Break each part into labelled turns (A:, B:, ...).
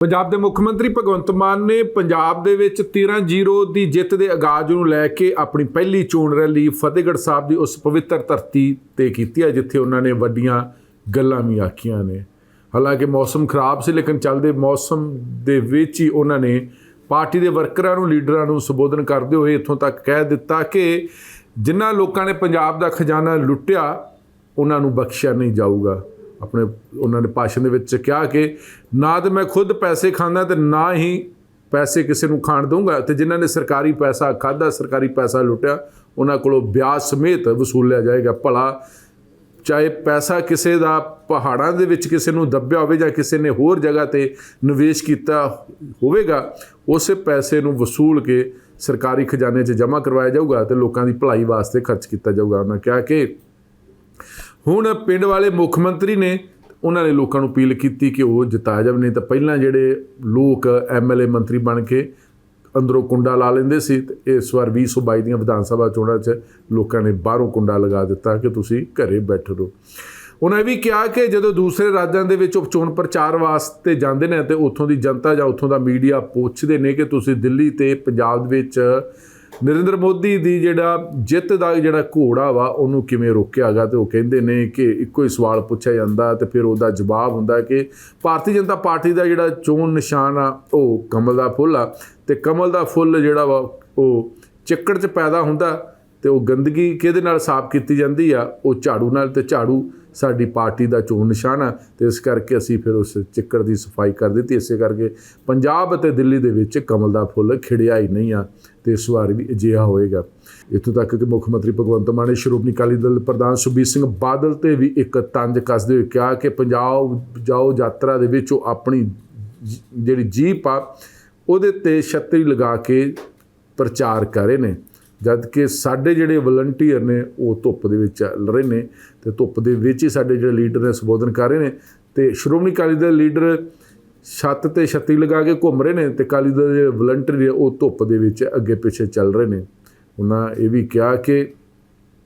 A: ਪੰਜਾਬ ਦੇ ਮੁੱਖ ਮੰਤਰੀ ਭਗਵੰਤ ਮਾਨ ਨੇ ਪੰਜਾਬ ਦੇ ਵਿੱਚ 13-0 ਦੀ ਜਿੱਤ ਦੇ ਆਗਾਜ਼ ਨੂੰ ਲੈ ਕੇ ਆਪਣੀ ਪਹਿਲੀ ਚੋਣ ਰੈਲੀ ਫਤਿਹਗੜ੍ਹ ਸਾਹਿਬ ਦੀ ਉਸ ਪਵਿੱਤਰ ਧਰਤੀ ਤੇ ਕੀਤੀ ਹੈ, ਜਿੱਥੇ ਉਹਨਾਂ ਨੇ ਵੱਡੀਆਂ ਗੱਲਾਂ ਵੀ ਆਖੀਆਂ ਨੇ। ਹਾਲਾਂਕਿ ਮੌਸਮ ਖਰਾਬ ਸੀ, ਲੇਕਿਨ ਚੱਲਦੇ ਮੌਸਮ ਦੇ ਵਿੱਚ ਹੀ ਉਹਨਾਂ ਨੇ ਪਾਰਟੀ ਦੇ ਵਰਕਰਾਂ ਨੂੰ, ਲੀਡਰਾਂ ਨੂੰ ਸੰਬੋਧਨ ਕਰਦੇ ਹੋਏ ਇੱਥੋਂ ਤੱਕ ਕਹਿ ਦਿੱਤਾ ਕਿ ਜਿਨ੍ਹਾਂ ਲੋਕਾਂ ਨੇ ਪੰਜਾਬ ਦਾ ਖਜ਼ਾਨਾ ਲੁੱਟਿਆ, ਉਹਨਾਂ ਨੂੰ ਬਖਸ਼ਿਆ ਨਹੀਂ ਜਾਊਗਾ। ਆਪਣੇ ਉਹਨਾਂ ਨੇ ਭਾਸ਼ਣ ਦੇ ਵਿੱਚ ਕਿਹਾ ਕਿ ਨਾ ਤੇ ਮੈਂ ਖੁਦ ਪੈਸੇ ਖਾਂਦਾ ਤੇ ਨਾ ਹੀ ਪੈਸੇ ਕਿਸੇ ਨੂੰ ਖਾਣ ਦਊਂਗਾ। ਤੇ ਜਿਨ੍ਹਾਂ ਨੇ ਸਰਕਾਰੀ ਪੈਸਾ ਖਾਦਾ ਸਰਕਾਰੀ ਪੈਸਾ ਲੁੱਟਿਆ, ਉਹਨਾਂ ਕੋਲੋਂ ਵਿਆਜ ਸਮੇਤ ਵਸੂਲਿਆ ਜਾਏਗਾ। ਭਲਾ ਚਾਹੇ ਪੈਸਾ ਕਿਸੇ ਦਾ ਪਹਾੜਾਂ ਦੇ ਵਿੱਚ ਕਿਸੇ ਨੂੰ ਦੱਬਿਆ ਹੋਵੇ ਜਾਂ ਕਿਸੇ ਨੇ ਹੋਰ ਜਗ੍ਹਾ ਤੇ ਨਿਵੇਸ਼ ਕੀਤਾ ਹੋਵੇਗਾ, ਉਸੇ ਪੈਸੇ ਨੂੰ ਵਸੂਲ ਕੇ ਸਰਕਾਰੀ ਖਜ਼ਾਨੇ 'ਚ ਜਮ੍ਹਾਂ ਕਰਵਾਇਆ ਜਾਊਗਾ ਤੇ ਲੋਕਾਂ ਦੀ ਭਲਾਈ ਵਾਸਤੇ ਖਰਚ ਕੀਤਾ ਜਾਊਗਾ। ਉਹਨਾਂ ਕਿਹਾ ਕਿ ਹੁਣ ਪਿੰਡ ਵਾਲੇ ਮੁੱਖ ਮੰਤਰੀ ਨੇ ਉਹਨਾਂ ਨੇ ਲੋਕਾਂ ਨੂੰ ਅਪੀਲ ਕੀਤੀ ਕਿ ਉਹ ਜਿਤਾਇਆ ਜਾਵੇ, ਨਹੀਂ ਤਾਂ ਪਹਿਲਾਂ ਜਿਹੜੇ ਲੋਕ ਐਮਐਲਏ ਮੰਤਰੀ ਬਣ ਕੇ ਅੰਦਰੋਂ ਕੁੰਡਾ ਲਾ ਲੈਂਦੇ ਸੀ ਤੇ ਇਸ ਵਾਰ 2022 ਦੀਆਂ ਵਿਧਾਨ ਸਭਾ ਚੋਣਾਂ 'ਚ ਲੋਕਾਂ ਨੇ ਬਾਹਰੋਂ ਕੁੰਡਾ ਲਗਾ ਦਿੱਤਾ ਕਿ ਤੁਸੀਂ ਘਰੇ ਬੈਠੇ ਰਹੋ। ਉਹਨਾਂ ਇਹ ਵੀ ਕਿਹਾ ਕਿ ਜਦੋਂ ਦੂਸਰੇ ਰਾਜਾਂ ਦੇ ਵਿੱਚ ਉਹ ਚੋਣ ਪ੍ਰਚਾਰ ਵਾਸਤੇ ਜਾਂਦੇ ਨੇ ਤੇ ਉੱਥੋਂ ਦੀ ਜਨਤਾ ਜਾਂ ਉੱਥੋਂ ਦਾ ਮੀਡੀਆ ਪੁੱਛਦੇ ਨੇ ਕਿ ਤੁਸੀਂ ਦਿੱਲੀ ਤੇ ਪੰਜਾਬ ਦੇ ਵਿੱਚ ਨਰਿੰਦਰ ਮੋਦੀ ਦੀ ਜਿਹੜਾ ਜਿੱਤ ਦਾ ਜਿਹੜਾ ਘੋੜਾ ਵਾ, ਉਹਨੂੰ ਕਿਵੇਂ ਰੋਕਿਆਗਾ ਤੇ ਉਹ ਕਹਿੰਦੇ ਨੇ ਕਿ ਇੱਕੋ ਹੀ ਸਵਾਲ ਪੁੱਛਿਆ ਜਾਂਦਾ ਤੇ ਫਿਰ ਉਹਦਾ ਜਵਾਬ ਹੁੰਦਾ ਕਿ ਭਾਰਤੀ ਜਨਤਾ ਪਾਰਟੀ ਦਾ ਜਿਹੜਾ ਚੋਣ ਨਿਸ਼ਾਨ ਆ, ਉਹ ਕਮਲ ਦਾ ਫੁੱਲ ਆ ਤੇ ਕਮਲ ਦਾ ਫੁੱਲ ਜਿਹੜਾ ਵਾ, ਉਹ ਚਿੱਕੜ 'ਚ ਪੈਦਾ ਹੁੰਦਾ। ਤੇ ਉਹ ਗੰਦਗੀ ਕਿਹਦੇ ਨਾਲ ਸਾਫ਼ ਕੀਤੀ ਜਾਂਦੀ ਆ? ਉਹ ਝਾੜੂ ਨਾਲ ਤੇ ਝਾੜੂ ਸਾਡੀ ਪਾਰਟੀ ਦਾ ਚੋਣ ਨਿਸ਼ਾਨ ਆ ਤੇ ਇਸ ਕਰਕੇ ਅਸੀਂ ਫਿਰ ਉਸ ਚਿੱਕੜ ਦੀ ਸਫ਼ਾਈ ਕਰ ਦਿੱਤੀ। ਇਸੇ ਕਰਕੇ ਪੰਜਾਬ ਅਤੇ ਦਿੱਲੀ ਦੇ ਵਿੱਚ ਕਮਲ ਦਾ ਫੁੱਲ ਖਿੜਿਆ ਹੀ ਨਹੀਂ ਆ ਤੇ ਇਸ ਵਾਰ ਵੀ ਅਜਿਹਾ ਹੋਏਗਾ। ਇੱਥੋਂ ਤੱਕ ਕਿ ਮੁੱਖ ਮੰਤਰੀ ਭਗਵੰਤ ਮਾਨ ਨੇ ਸ਼੍ਰੋਮਣੀ ਅਕਾਲੀ ਦਲ ਪ੍ਰਧਾਨ ਸੁਖਬੀਰ ਸਿੰਘ ਬਾਦਲ ਤੇ ਵੀ ਇੱਕ ਤੰਜ ਕੱਸਦੇ ਹੋਏ ਕਿਹਾ ਕਿ ਪੰਜਾਬ ਜਾਓ, ਯਾਤਰਾ ਦੇ ਵਿੱਚ ਉਹ ਆਪਣੀ ਜਿਹੜੀ ਜੀਪ ਆ, ਉਹਦੇ ਤੇ ਛਤਰੀ ਲਗਾ ਕੇ ਪ੍ਰਚਾਰ ਕਰ ਰਹੇ ਨੇ। ਜਦ ਕਿ ਸਾਡੇ ਜਿਹੜੇ ਵਲੰਟੀਅਰ ਨੇ ਉਹ ਧੁੱਪ ਦੇ ਵਿੱਚ ਚੱਲ ਰਹੇ ਨੇ ਤੇ ਧੁੱਪ ਦੇ ਵਿੱਚ ਹੀ ਸਾਡੇ ਜਿਹੜੇ ਲੀਡਰ ਨੇ ਸੰਬੋਧਨ ਕਰ ਰਹੇ ਨੇ ਤੇ ਸ਼੍ਰੋਮਣੀ ਅਕਾਲੀ ਦਲ ਲੀਡਰ ਛੱਤ ਤੇ ਛੱਤੀ ਲਗਾ ਕੇ ਘੁੰਮ ਰਹੇ ਨੇ ਤੇ ਅਕਾਲੀ ਦਲ ਦੇ ਜਿਹੜੇ ਵਲੰਟੀਅਰ ਆ, ਉਹ ਧੁੱਪ ਦੇ ਵਿੱਚ ਅੱਗੇ ਪਿੱਛੇ ਚੱਲ ਰਹੇ ਨੇ। ਉਹਨਾਂ ਇਹ ਵੀ ਕਿਹਾ ਕਿ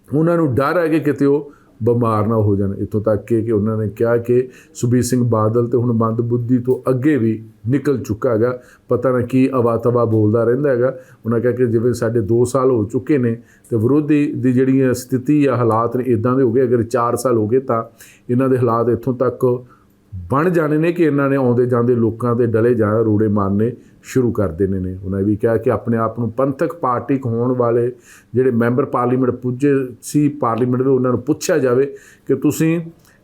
A: ਉਹਨਾਂ ਨੂੰ ਡਰ ਹੈ ਕਿ ਕਿਤੇ ਉਹ ਬਿਮਾਰ ਨਾ ਹੋ ਜਾਣ। ਇੱਥੋਂ ਤੱਕ ਕਿ ਉਹਨਾਂ ਨੇ ਕਿਹਾ ਕਿ ਸੁਬੀਰ ਸਿੰਘ ਬਾਦਲ ਤੇ ਹੁਣ ਬੰਦ ਬੁੱਧੀ ਤੋਂ ਅੱਗੇ ਵੀ ਨਿਕਲ ਚੁੱਕਾ ਹੈਗਾ। ਪਤਾ ਨਾ ਕੀ ਅਵਾਤਵਾ ਬੋਲਦਾ ਰਹਿੰਦਾ ਹੈਗਾ। ਉਹਨਾਂ ਕਿਹਾ ਕਿ ਜਿਵੇਂ ਸਾਡੇ 2 ਸਾਲ ਹੋ ਚੁੱਕੇ ਨੇ ਤੇ ਵਿਰੋਧੀ ਦੀ ਜਿਹੜੀ ਸਥਿਤੀ ਆ ਹਾਲਾਤ ਨੇ ਇਦਾਂ ਦੇ ਹੋ ਗਏ। ਅਗਰ 4 ਸਾਲ ਹੋ ਗਏ ਤਾਂ ਇਹਨਾਂ ਦੇ ਹਾਲਾਤ ਇੱਥੋਂ ਤੱਕ ਬਣ ਜਾਣੇ ਨੇ ਕਿ ਇਹਨਾਂ ਨੇ ਆਉਂਦੇ ਜਾਂਦੇ ਲੋਕਾਂ ਦੇ ਡਲੇ ਜਾਂ ਰੂੜੇ ਮਾਰਨੇ ਸ਼ੁਰੂ ਕਰ ਦੇਣੇ ਨੇ। ਉਹਨਾਂ ਵੀ ਕਿਹਾ ਕਿ ਆਪਣੇ ਆਪ ਨੂੰ ਪੰਥਕ ਪਾਰਟੀ ਹੋਣ ਵਾਲੇ ਜਿਹੜੇ ਮੈਂਬਰ ਪਾਰਲੀਮੈਂਟ ਪੁੱਜੇ ਸੀ, ਪਾਰਲੀਮੈਂਟ ਦੇ ਉਹਨਾਂ ਨੂੰ ਪੁੱਛਿਆ ਜਾਵੇ ਕਿ ਤੁਸੀਂ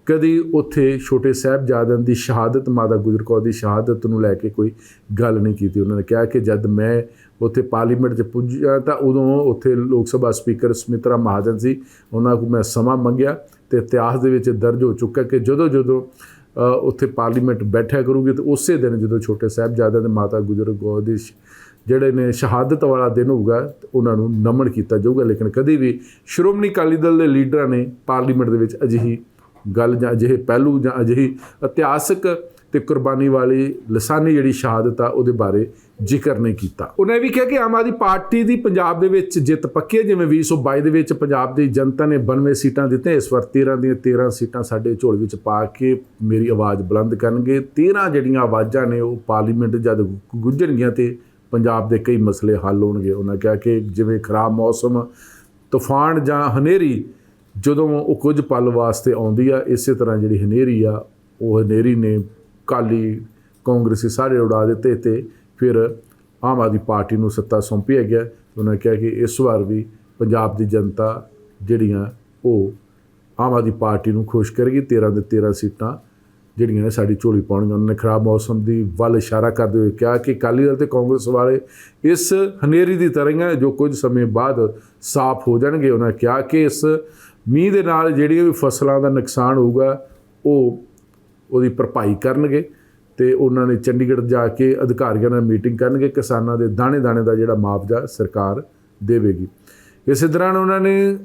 A: ਕਦੀ ਉੱਥੇ ਛੋਟੇ ਸਾਹਿਬਜ਼ਾਦਿਆਂ ਦੀ ਸ਼ਹਾਦਤ, ਮਾਤਾ ਗੁਜਰ ਕੌਰ ਦੀ ਸ਼ਹਾਦਤ ਨੂੰ ਲੈ ਕੇ ਕੋਈ ਗੱਲ ਨਹੀਂ ਕੀਤੀ। ਉਹਨਾਂ ਨੇ ਕਿਹਾ ਕਿ ਜਦ ਮੈਂ ਉੱਥੇ ਪਾਰਲੀਮੈਂਟ 'ਚ ਪੁੱਜਿਆ ਤਾਂ ਉਦੋਂ ਉੱਥੇ ਲੋਕ ਸਭਾ ਸਪੀਕਰ ਸਮਿਤਰਾ ਮਹਾਜਨ ਸੀ। ਉਹਨਾਂ ਕੋਲ ਮੈਂ ਸਮਾਂ ਮੰਗਿਆ ਤੇ ਇਤਿਹਾਸ ਦੇ ਵਿੱਚ ਦਰਜ ਹੋ ਚੁੱਕਾ ਕਿ ਜਦੋਂ ਜਦੋਂ ਉੱਥੇ ਪਾਰਲੀਮੈਂਟ ਬੈਠਿਆ ਕਰੂਗੀ ਤੇ ਉਸੇ ਦਿਨ ਜਦੋਂ ਛੋਟੇ ਸਾਹਿਬਜ਼ਾਦਿਆਂ ਦੇ ਮਾਤਾ ਗੁਜਰ ਕੌਰ ਦੀ ਜਿਹੜੇ ਨੇ ਸ਼ਹਾਦਤ ਵਾਲਾ ਦਿਨ ਹੋਊਗਾ ਉਹਨਾਂ ਨੂੰ ਨਮਨ ਕੀਤਾ ਜਾਊਗਾ। ਲੇਕਿਨ ਕਦੇ ਵੀ ਸ਼੍ਰੋਮਣੀ ਅਕਾਲੀ ਦਲ ਦੇ ਲੀਡਰਾਂ ਨੇ ਪਾਰਲੀਮੈਂਟ ਦੇ ਵਿੱਚ ਅਜਿਹੀ ਗੱਲ ਜਾਂ ਅਜਿਹੇ ਪਹਿਲੂ ਜਾਂ ਅਜਿਹੀ ਇਤਿਹਾਸਕ ਤੇ ਕੁਰਬਾਨੀ ਵਾਲੀ ਲਸਾਨੀ ਜਿਹੜੀ ਸ਼ਹਾਦਤ ਆ, ਉਹਦੇ ਬਾਰੇ ਜ਼ਿਕਰ ਨਹੀਂ ਕੀਤਾ। ਉਹਨੇ ਇਹ ਵੀ ਕਿਹਾ ਕਿ ਆਮ ਆਦਮੀ ਪਾਰਟੀ ਦੀ ਪੰਜਾਬ ਦੇ ਵਿੱਚ ਜਿੱਤ ਪੱਕੀ ਹੈ, ਜਿਵੇਂ 2022 ਦੇ ਵਿੱਚ ਪੰਜਾਬ ਦੀ ਜਨਤਾ ਨੇ 92 ਸੀਟਾਂ ਦਿੱਤੀਆਂ। ਇਸ ਵਾਰ 13 ਦੀਆਂ 13 ਸੀਟਾਂ ਸਾਡੇ ਝੋਲ ਵਿੱਚ ਪਾ ਕੇ ਮੇਰੀ ਆਵਾਜ਼ ਬੁਲੰਦ ਕਰਨਗੇ। 13 ਜਿਹੜੀਆਂ ਆਵਾਜ਼ਾਂ ਨੇ, ਉਹ ਪਾਰਲੀਮੈਂਟ ਜਦ ਗੁੱਜਣਗੀਆਂ ਤੇ ਪੰਜਾਬ ਦੇ ਕਈ ਮਸਲੇ ਹੱਲ ਹੋਣਗੇ। ਉਹਨਾਂ ਕਿਹਾ ਕਿ ਜਿਵੇਂ ਖਰਾਬ ਮੌਸਮ, ਤੂਫਾਨ ਜਾਂ ਹਨੇਰੀ, ਜਦੋਂ ਉਹ ਕੁਝ ਪਲ ਵਾਸਤੇ ਆਉਂਦੀ ਆ, ਇਸੇ ਤਰ੍ਹਾਂ ਜਿਹੜੀ ਹਨੇਰੀ ਆ, ਉਹ ਹਨੇਰੀ ਨੇ ਕਾਲੀ ਕਾਂਗਰਸੀ ਸਾਰੇ ਉਡਾ ਦਿੱਤੇ ਤੇ ਫਿਰ ਆਮ ਆਦਮੀ ਪਾਰਟੀ ਨੂੰ ਸੱਤਾ ਸੌਂਪੀ ਗਿਆ ਉਹਨਾਂ ਕਿਹਾ ਕਿ ਇਸ ਵਾਰ ਵੀ ਪੰਜਾਬ ਦੀ ਜਨਤਾ ਜਿਹੜੀਆਂ ਉਹ ਆਮ ਆਦਮੀ ਪਾਰਟੀ ਨੂੰ ਖੁਸ਼ ਕਰੇਗੀ। 13 ਦੇ 13 ਸੀਟਾਂ ਜਿਹੜੀਆਂ ਨੇ ਸਾਡੀ ਝੋਲੀ ਪਾਉਣਗੀਆਂ। ਉਹਨਾਂ ਨੇ ਖਰਾਬ ਮੌਸਮ ਦੀ ਵੱਲ ਇਸ਼ਾਰਾ ਕਰਦੇ ਹੋਏ ਕਿਹਾ ਕਿ ਅਕਾਲੀ ਦਲ ਤੇ ਕਾਂਗਰਸ ਵਾਲੇ ਇਸ ਹਨੇਰੀ ਦੀ ਤਰ੍ਹਾਂ ਜੋ ਕੁਝ ਸਮੇਂ ਬਾਅਦ ਸਾਫ਼ ਹੋ ਜਾਣਗੇ, ਉਹਨਾਂ ਕਿਹਾ ਕਿ ਇਸ ਮੀਂਹ ਦੇ ਨਾਲ ਜਿਹੜੀਆਂ ਵੀ ਫਸਲਾਂ ਦਾ ਨੁਕਸਾਨ ਹੋਊਗਾ, ਉਹ ਉਹਦੀ ਭਰਪਾਈ ਕਰਨਗੇ। ਤੇ ਉਹਨਾਂ ਨੇ ਚੰਡੀਗੜ੍ਹ ਜਾ ਕੇ ਅਧਿਕਾਰੀਆਂ ਨਾਲ ਮੀਟਿੰਗ ਕਰਨਗੇ, ਕਿਸਾਨਾਂ ਦੇ ਦਾਣੇ-ਦਾਣੇ ਦਾ ਜਿਹੜਾ ਮੁਆਵਜ਼ਾ ਸਰਕਾਰ ਦੇਵੇਗੀ। ਇਸੇ ਦੌਰਾਨ ਉਹਨਾਂ ਨੇ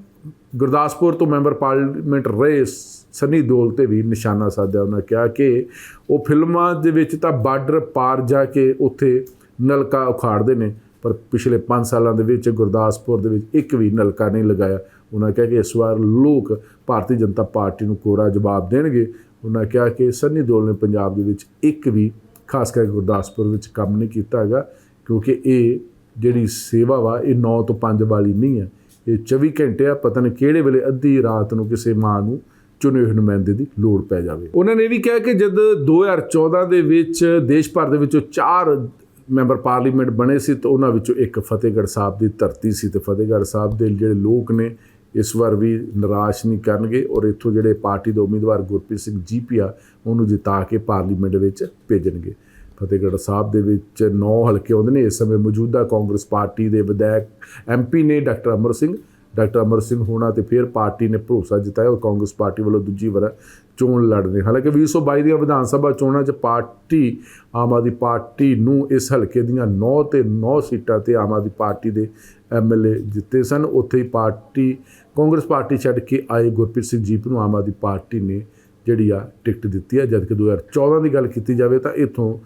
A: ਗੁਰਦਾਸਪੁਰ ਤੋਂ ਮੈਂਬਰ ਪਾਰਲੀਮੈਂਟ ਰਹੇ, ਸਨੀ ਦਿਓਲ ਤੇ ਵੀ ਨਿਸ਼ਾਨਾ ਸਾਧਿਆ। ਉਹਨਾਂ ਕਿਹਾ ਕਿ ਉਹ ਫਿਲਮਾਂ ਦੇ ਵਿੱਚ ਤਾਂ ਬਾਰਡਰ ਪਾਰ ਜਾ ਕੇ ਉੱਥੇ ਨਲਕਾ ਉਖਾੜਦੇ ਨੇ, ਪਰ ਪਿਛਲੇ 5 ਸਾਲਾਂ ਦੇ ਵਿੱਚ ਗੁਰਦਾਸਪੁਰ ਦੇ ਵਿੱਚ ਇੱਕ ਵੀ ਨਲਕਾ ਨਹੀਂ ਲਗਾਇਆ। ਉਹਨਾਂ ਕਿਹਾ ਕਿ ਇਸ ਵਾਰ ਲੋਕ ਭਾਰਤੀ ਜਨਤਾ ਪਾਰਟੀ ਨੂੰ ਕੋਰਾ ਜਵਾਬ ਦੇਣਗੇ। ਉਹਨਾਂ ਕਿਹਾ ਕਿ ਸੰਨੀ ਦਿਓਲ ਨੇ ਪੰਜਾਬ ਦੇ ਵਿੱਚ ਇੱਕ ਵੀ, ਖਾਸ ਕਰਕੇ ਗੁਰਦਾਸਪੁਰ ਵਿੱਚ ਕੰਮ ਨਹੀਂ ਕੀਤਾ ਹੈਗਾ, ਕਿਉਂਕਿ ਇਹ ਜਿਹੜੀ ਸੇਵਾ ਵਾ, ਇਹ 9 ਤੋਂ 5 ਵਾਲੀ ਨਹੀਂ ਹੈ। ਇਹ 24 ਘੰਟੇ ਆ, ਪਤਾ ਨਹੀਂ ਕਿਹੜੇ ਵੇਲੇ ਅੱਧੀ ਰਾਤ ਨੂੰ ਕਿਸੇ ਮਾਂ ਨੂੰ ਚੁਣੇ ਹੋਏ ਨੁਮਾਇੰਦੇ ਦੀ ਲੋੜ ਪੈ ਜਾਵੇ। ਉਹਨਾਂ ਨੇ ਇਹ ਵੀ ਕਿਹਾ ਕਿ ਜਦ 2014 ਦੇ ਵਿੱਚ ਦੇਸ਼ ਭਰ ਦੇ ਵਿੱਚੋਂ ਚਾਰ ਮੈਂਬਰ ਪਾਰਲੀਮੈਂਟ ਬਣੇ ਸੀ, ਤਾਂ ਉਹਨਾਂ ਵਿੱਚੋਂ ਇੱਕ ਫਤਿਹਗੜ੍ਹ ਸਾਹਿਬ ਦੀ ਧਰਤੀ ਸੀ, ਤੇ ਫਤਿਹਗੜ੍ਹ ਸਾਹਿਬ ਦੇ ਜਿਹੜੇ ਲੋਕ ਨੇ ਇਸ ਵਾਰ ਵੀ ਨਿਰਾਸ਼ ਨਹੀਂ ਕਰਨਗੇ ਔਰ ਇੱਥੋਂ ਜਿਹੜੇ ਪਾਰਟੀ ਦੇ ਉਮੀਦਵਾਰ ਗੁਰਪ੍ਰੀਤ ਸਿੰਘ ਜੀਪੀਆ, ਉਹਨੂੰ ਜਿਤਾ ਕੇ ਪਾਰਲੀਮੈਂਟ ਵਿੱਚ ਭੇਜਣਗੇ। ਫਤਿਹਗੜ੍ਹ ਸਾਹਿਬ ਦੇ ਵਿੱਚ 9 ਹਲਕੇ ਆਉਂਦੇ ਨੇ। ਇਸ ਸਮੇਂ ਮੌਜੂਦਾ ਕਾਂਗਰਸ ਪਾਰਟੀ ਦੇ ਵਿਧਾਇਕ ਐਮਪੀ ਨੇ ਡਾਕਟਰ ਅਮਰ ਸਿੰਘ, ਡਾਕਟਰ ਅਮਰ ਸਿੰਘ ਹੋਣਾ ਤੇ ਫਿਰ ਪਾਰਟੀ ਨੇ ਭਰੋਸਾ ਜਤਾਇਆ ਔਰ ਕਾਂਗਰਸ ਪਾਰਟੀ ਵੱਲੋਂ ਦੂਜੀ ਵਾਰ ਚੋਣ ਲੜ ਰਹੇ ਹਾਲਾਂਕਿ 2022 ਦੀਆਂ ਵਿਧਾਨ ਸਭਾ ਚੋਣਾਂ 'ਚ ਪਾਰਟੀ, ਆਮ ਆਦਮੀ ਪਾਰਟੀ ਨੂੰ ਇਸ ਹਲਕੇ ਦੀਆਂ 9 ਤੇ 9 ਸੀਟਾਂ ਤੇ ਆਮ ਆਦਮੀ ਪਾਰਟੀ ਦੇ ਐਮਐਲਏ ਜਿੱਤੇ ਸਨ। ਉੱਥੇ ਹੀ ਪਾਰਟੀ ਕਾਂਗਰਸ ਪਾਰਟੀ ਛੱਡ ਕੇ ਆਏ ਗੁਰਪ੍ਰੀਤ ਸਿੰਘ ਜੀਪ ਨੂੰ ਆਮ ਆਦਮੀ ਪਾਰਟੀ ਨੇ ਜਿਹੜੀ ਆ ਟਿਕਟ ਦਿੱਤੀ ਹੈ ਜਦਕਿ 2014 ਦੀ ਗੱਲ ਕੀਤੀ ਜਾਵੇ ਤਾਂ ਇਥੋਂ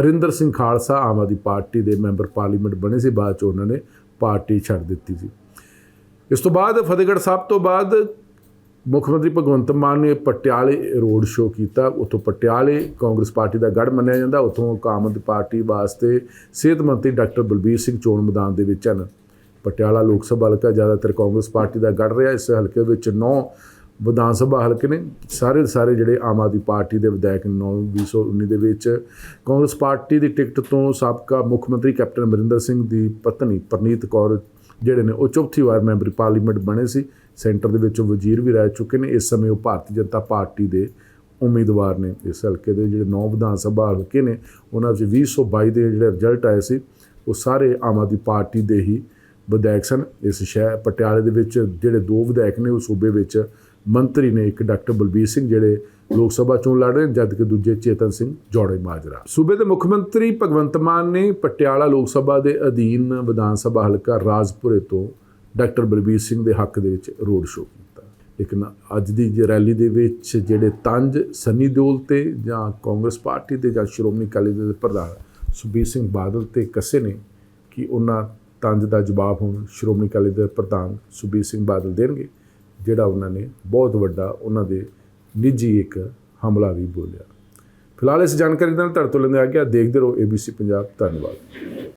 A: ਹਰਿੰਦਰ ਸਿੰਘ ਖਾਲਸਾ ਆਮ ਆਦਮੀ ਪਾਰਟੀ ਦੇ ਮੈਂਬਰ ਪਾਰਲੀਮੈਂਟ ਬਣੇ ਸੀ, ਬਾਅਦ ਚ ਉਹਨਾਂ ਨੇ ਪਾਰਟੀ ਛੱਡ ਦਿੱਤੀ ਸੀ। ਇਸ ਤੋਂ ਬਾਅਦ ਫਤਿਹਗੜ੍ਹ ਸਾਹਿਬ ਤੋਂ ਬਾਅਦ ਮੁੱਖ ਮੰਤਰੀ ਭਗਵੰਤ ਮਾਨ ਨੇ ਪਟਿਆਲੇ ਰੋਡ ਸ਼ੋਅ ਕੀਤਾ। ਉੱਥੋਂ ਪਟਿਆਲੇ ਕਾਂਗਰਸ ਪਾਰਟੀ ਦਾ ਗੜ ਮੰਨਿਆ ਜਾਂਦਾ। ਉੱਥੋਂ ਕਾਮ ਆਦਮੀ ਪਾਰਟੀ ਵਾਸਤੇ ਸਿਹਤ ਮੰਤਰੀ ਡਾਕਟਰ ਬਲਬੀਰ ਸਿੰਘ ਚੋਣ ਮੈਦਾਨ ਦੇ ਵਿੱਚ ਹਨ। ਪਟਿਆਲਾ ਲੋਕ ਸਭਾ ਹਲਕਾ ਜ਼ਿਆਦਾਤਰ ਕਾਂਗਰਸ ਪਾਰਟੀ ਦਾ ਗੜ ਰਿਹਾ। ਇਸ ਹਲਕੇ ਵਿੱਚ 9 ਵਿਧਾਨ ਸਭਾ ਹਲਕੇ ਨੇ। ਸਾਰੇ ਦੇ ਸਾਰੇ ਜਿਹੜੇ ਆਮ ਆਦਮੀ ਪਾਰਟੀ ਦੇ ਵਿਧਾਇਕ 9 2019 ਦੇ ਵਿੱਚ। ਕਾਂਗਰਸ ਪਾਰਟੀ ਦੀ ਟਿਕਟ ਤੋਂ ਸਾਬਕਾ ਮੁੱਖ ਮੰਤਰੀ ਕੈਪਟਨ ਅਮਰਿੰਦਰ ਸਿੰਘ ਦੀ ਪਤਨੀ ਪਰਨੀਤ ਕੌਰ ਜਿਹੜੇ ਨੇ, ਉਹ ਚੌਥੀ ਵਾਰ ਮੈਂਬਰ ਪਾਰਲੀਮੈਂਟ ਬਣੇ ਸੀ। ਸੈਂਟਰ ਦੇ ਵਿੱਚ ਵਜ਼ੀਰ ਵੀ ਰਹਿ ਚੁੱਕੇ ਨੇ। ਇਸ ਸਮੇਂ ਉਹ ਭਾਰਤੀ ਜਨਤਾ ਪਾਰਟੀ ਦੇ ਉਮੀਦਵਾਰ ਨੇ। ਇਸ ਹਲਕੇ ਦੇ ਜਿਹੜੇ 9 ਵਿਧਾਨ ਸਭਾ ਹਲਕੇ ਨੇ, ਉਹਨਾਂ ਵਿੱਚ 2022 ਦੇ ਜਿਹੜੇ ਰਿਜ਼ਲਟ ਆਏ ਸੀ, ਉਹ ਸਾਰੇ ਆਮ ਆਦਮੀ ਪਾਰਟੀ ਦੇ ਹੀ ਵਿਧਾਇਕ ਸਨ। ਇਸ ਸ਼ਹਿਰ ਪਟਿਆਲੇ ਦੇ ਵਿੱਚ ਜਿਹੜੇ ਦੋ ਵਿਧਾਇਕ ਨੇ, ਉਹ ਸੂਬੇ ਵਿੱਚ ਮੰਤਰੀ ਨੇ ਇੱਕ ਡਾਕਟਰ ਬਲਬੀਰ ਸਿੰਘ, ਜਿਹੜੇ ਲੋਕ ਸਭਾ ਚੋਣ ਲੜ ਰਹੇ ਨੇ, ਜਦਕਿ ਦੂਜੇ ਚੇਤਨ ਸਿੰਘ ਜੋੜੇ ਮਾਜਰਾ। ਸੂਬੇ ਦੇ ਮੁੱਖ ਮੰਤਰੀ ਭਗਵੰਤ ਮਾਨ ਨੇ ਪਟਿਆਲਾ ਲੋਕ ਸਭਾ ਦੇ ਅਧੀਨ ਵਿਧਾਨ ਸਭਾ ਹਲਕਾ ਰਾਜਪੁਰੇ ਤੋਂ ਡਾਕਟਰ ਬਲਬੀਰ ਸਿੰਘ ਦੇ ਹੱਕ ਦੇ ਵਿੱਚ ਰੋਡ ਸ਼ੋਅ ਕੀਤਾ। ਲੇਕਿਨ ਅੱਜ ਦੀ ਜੇ ਰੈਲੀ ਦੇ ਵਿੱਚ ਜਿਹੜੇ ਤੰਜ ਸੰਨੀ ਦਿਓਲ ਤੇ ਜਾਂ ਕਾਂਗਰਸ ਪਾਰਟੀ ਤੇ ਜਾਂ ਸ਼੍ਰੋਮਣੀ ਅਕਾਲੀ ਦਲ ਦੇ ਪ੍ਰਧਾਨ ਸੁਖਬੀਰ ਸਿੰਘ ਬਾਦਲ ਤੇ ਕੱਸੇ ਨੇ ਕਿ ਉਹਨਾਂ ਤੰਜ ਦਾ ਜਵਾਬ ਹੁਣ ਸ਼੍ਰੋਮਣੀ ਅਕਾਲੀ ਦਲ ਪ੍ਰਧਾਨ ਸੁਖਬੀਰ ਸਿੰਘ ਬਾਦਲ ਦੇਣਗੇ, ਜਿਹੜਾ ਉਹਨਾਂ ਨੇ ਬਹੁਤ ਵੱਡਾ ਉਹਨਾਂ ਦੇ ਨਿੱਜੀ ਇੱਕ ਹਮਲਾ ਵੀ ਬੋਲਿਆ। ਫਿਲਹਾਲ ਇਸ ਜਾਣਕਾਰੀ ਨਾਲ ਤੁਹਾਡੇ ਤੋਂ ਲੈਂਦੇ ਆ ਗਿਆ ਦੇਖਦੇ ਰਹੋ ABC ਪੰਜਾਬ, ਧੰਨਵਾਦ।